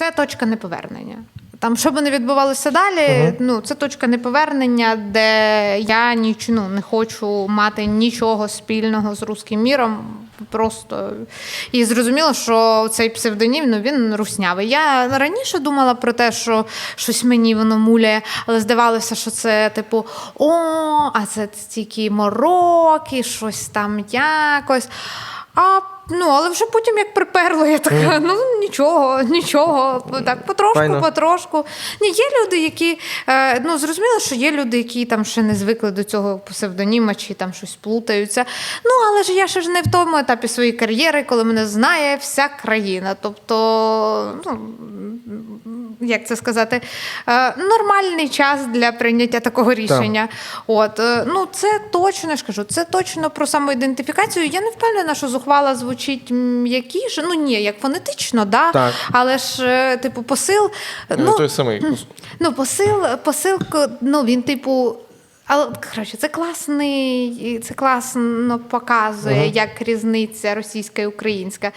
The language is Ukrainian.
це точка неповернення. Там, що би не відбувалося далі, ну це точка неповернення, де я ніч, ну, не хочу мати нічого спільного з руським міром. Просто і зрозуміло, що цей псевдонім ну, він руснявий. Я раніше думала про те, що щось мені воно муляє, але здавалося, що це типу о, а це тільки мороки, щось там якось. А ну, але вже потім як приперло, я така, ну нічого, нічого. Так, потрошку, Файно. потрошку. Ні, є люди, які е, ну зрозуміло, що є люди, які там ще не звикли до цього псевдоніма чи там щось плутаються. Ну, але ж я ще ж не в тому етапі своєї кар'єри, коли мене знає вся країна. Тобто, ну як це сказати, е, нормальний час для прийняття такого рішення. От е, ну це точно я ж кажу, це точно про самоідентифікацію. Я не впевнена, що зухвала звучить м'якіше. Ну ні, як фонетично, да. Так. але ж, е, типу, посил. Ну, той самий. Ну, посил, посил, ну він, типу. Але коротше, це класний, це класно показує, як різниця російська і українська.